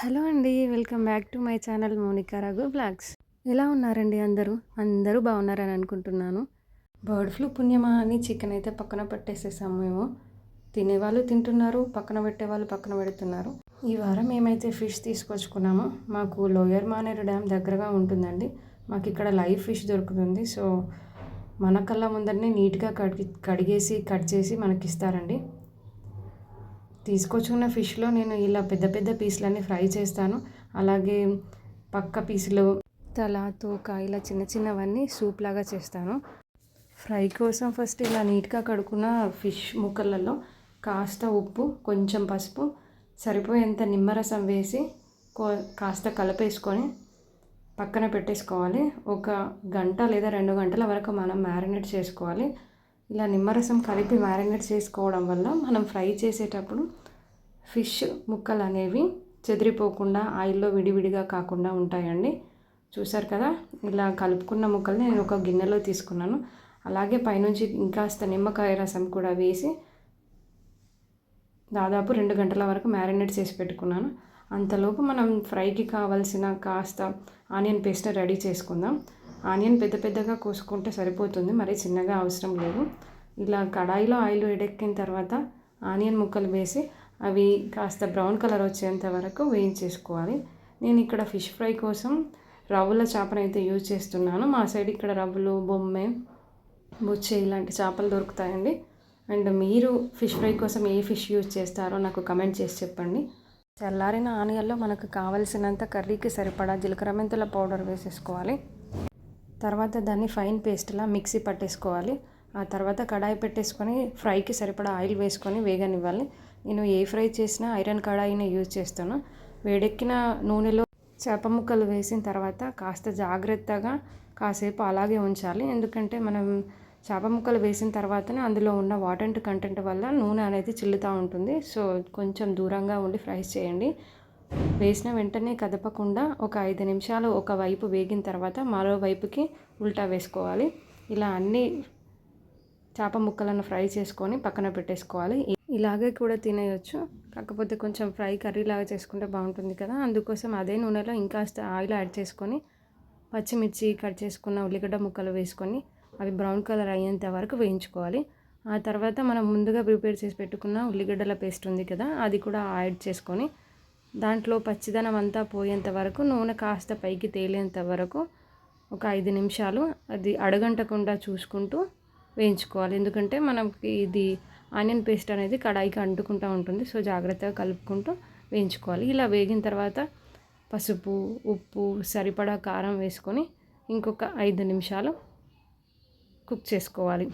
Hello అండి welcome back to my channel Monika Raghu vlogs. ఎలా ఉన్నారండి అందరూ? అందరూ బాగున్నారని అనుకుంటున్నాను. బర్డ్ ఫ్లూ పుణ్యమా అని చికెన్ అయితే పక్కన పెట్టేసేసాము మేము. తినేవాళ్ళు తింటున్నారు పక్కన పెట్టేవాళ్ళు పక్కన పెడుతున్నారు. ఈ వారం ఏమైతే ఫిష్ తీసుకొచ్చుకున్నామో మాకు లోయర్ మానేరు డ్యామ్ దగ్గరగా ఉంటుందండి. మాకు ఇక్కడ లైవ్ ఫిష్ దొరుకుతుంది. సో మన కళ్ళ ముందరనే నీట్గా కడిగి కడిగేసి కట్ చేసి మనకి ఇస్తారండి తీసుకొచ్చుకున్న ఫిష్లో నేను ఇలా పెద్ద పెద్ద పీసులన్నీ ఫ్రై చేస్తాను. అలాగే పక్క పీసులు తల తోక ఇలా చిన్న చిన్నవన్నీ సూప్ లాగా చేస్తాను. ఫ్రై కోసం ఫస్ట్ ఇలా నీట్గా కడుక్కున్న ఫిష్ ముక్కలలో కాస్త ఉప్పు కొంచెం పసుపు సరిపోయేంత నిమ్మరసం వేసి కాస్త కలిపేసుకొని పక్కన పెట్టేసుకోవాలి. ఒక గంట లేదా రెండు గంటల వరకు మనం మ్యారినేట్ చేసుకోవాలి. ఇలా నిమ్మరసం కలిపి మ్యారినేట్ చేసుకోవడం వల్ల మనం ఫ్రై చేసేటప్పుడు ఫిష్ ముక్కలు అనేవి చెదిరిపోకుండా ఆయిల్లో విడివిడిగా కాకుండా ఉంటాయండి. చూసారు కదా? ఇలా కలుపుకున్న ముక్కల్ని నేను ఒక గిన్నెలో తీసుకున్నాను. అలాగే పైనుంచి ఇంకాస్త నిమ్మకాయ రసం కూడా వేసి దాదాపు రెండు గంటల వరకు మ్యారినేట్ చేసి పెట్టుకున్నాను. అంతలోపు మనం ఫ్రైకి కావాల్సిన కాస్త ఆనియన్ పేస్ట్ రెడీ చేసుకుందాం. ఆనియన్ పెద్ద పెద్దగా కోసుకుంటే సరిపోతుంది మరి చిన్నగా అవసరం లేదు. ఇలా కడాయిలో ఆయిల్ వేడెక్కిన తర్వాత ఆనియన్ ముక్కలు వేసి అవి కాస్త బ్రౌన్ కలర్ వచ్చేంత వరకు వేయించేసుకోవాలి. నేను ఇక్కడ ఫిష్ ఫ్రై కోసం రవ్వుల చేపను అయితే యూజ్ చేస్తున్నాను. మా సైడ్ ఇక్కడ రవ్వులు బొమ్మె బొచ్చే ఇలాంటి చేపలు దొరుకుతాయండి. అండ్ మీరు ఫిష్ ఫ్రై కోసం ఏ ఫిష్ యూజ్ చేస్తారో నాకు కమెంట్ చేసి చెప్పండి. చల్లారిన ఆనియన్లో మనకు కావలసినంత కర్రీకి సరిపడా జీలకర్ర మెంతుల పౌడర్ వేసేసుకోవాలి. తర్వాత దాన్ని ఫైన్ పేస్ట్లా మిక్సీ పట్టేసుకోవాలి. ఆ తర్వాత కడాయి పెట్టేసుకొని ఫ్రైకి సరిపడా ఆయిల్ వేసుకొని వేగనివ్వాలి. నేను ఏ ఫ్రై చేసినా ఐరన్ కడాయిని యూజ్ చేస్తాను. వేడెక్కిన నూనెలో చేప ముక్కలు వేసిన తర్వాత కాస్త జాగ్రత్తగా కాసేపు అలాగే ఉంచాలి. ఎందుకంటే మనం చేప ముక్కలు వేసిన తర్వాతనే అందులో ఉన్న వాటర్ కంటెంట్ వల్ల నూనె అనేది చిల్లుతూ ఉంటుంది. సో కొంచెం దూరంగా ఉండి ఫ్రై చేయండి. వేసిన వెంటనే కదపకుండా ఒక ఐదు నిమిషాలు ఒక వైపు వేగిన తర్వాత మరోవైపుకి ఉల్టా వేసుకోవాలి. ఇలా అన్ని చేప ముక్కలను ఫ్రై చేసుకొని పక్కన పెట్టేసుకోవాలి. ఇలాగే కూడా తినేయచ్చు. కాకపోతే కొంచెం ఫ్రై కర్రీ లాగా చేసుకుంటే బాగుంటుంది కదా. అందుకోసం అదే నూనెలో ఇంకాస్త ఆయిల్ యాడ్ చేసుకొని పచ్చిమిర్చి కట్ చేసుకున్న ఉల్లిగడ్డ ముక్కలు వేసుకొని అవి బ్రౌన్ కలర్ అయ్యేంత వరకు వేయించుకోవాలి. ఆ తర్వాత మనం ముందుగా ప్రిపేర్ చేసి పెట్టుకున్న ఉల్లిగడ్డల పేస్ట్ ఉంది కదా అది కూడా యాడ్ చేసుకొని దాంట్లో పచ్చిదనం అంతా పోయేంత వరకు నూనె కాస్త పైకి తేలేంత వరకు ఒక ఐదు నిమిషాలు అది అడగంటకుండా చూసుకుంటూ వేయించుకోవాలి. ఎందుకంటే మనకి ఇది ఆనియన్ పేస్ట్ అనేది కడాయికి అంటుకుంటూ ఉంటుంది సో జాగ్రత్తగా కలుపుకుంటూ వేయించుకోవాలి. ఇలా వేగిన తర్వాత పసుపు ఉప్పు సరిపడా కారం వేసుకొని ఇంకొక ఐదు నిమిషాలు కుక్ చేసుకోవాలి.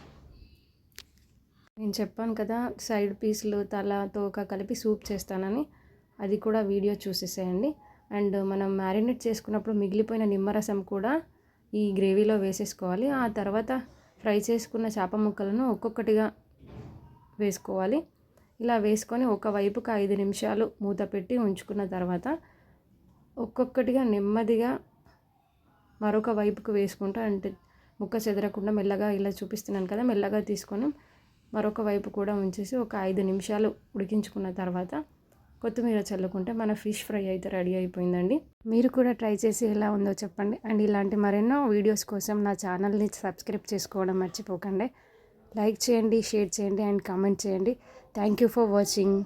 నేను చెప్పాను కదా సైడ్ పీసులు తల తోక కలిపి సూప్ చేస్తానని. అది కూడా వీడియో చూసేసేయండి. అండ్ మనం మ్యారినేట్ చేసుకున్నప్పుడు మిగిలిపోయిన నిమ్మరసం కూడా ఈ గ్రేవీలో వేసేసుకోవాలి. ఆ తర్వాత ఫ్రై చేసుకున్న చేప ముక్కలను ఒక్కొక్కటిగా వేసుకోవాలి. ఇలా వేసుకొని ఒక వైపుకి ఐదు నిమిషాలు మూత పెట్టి ఉంచుకున్న తర్వాత ఒక్కొక్కటిగా నెమ్మదిగా మరొక వైపుకు వేసుకుంటూ అంటే ముక్క చెదరకుండా మెల్లగా ఇలా చూపిస్తున్నాను కదా మెల్లగా తీసుకొని మరొక వైపు కూడా ఉంచేసి ఒక ఐదు నిమిషాలు ఉడికించుకున్న తర్వాత కొత్తిమీర చల్లుకుంటే మన ఫిష్ ఫ్రై అయితే రెడీ అయిపోయిందండి. మీరు కూడా ట్రై చేసి ఎలా ఉందో చెప్పండి. అండ్ ఇలాంటి మరెన్నో వీడియోస్ కోసం నా ఛానల్ని సబ్స్క్రైబ్ చేసుకోవడం మర్చిపోకండి. లైక్ చేయండి షేర్ చేయండి అండ్ కామెంట్ చేయండి. Thank you for watching.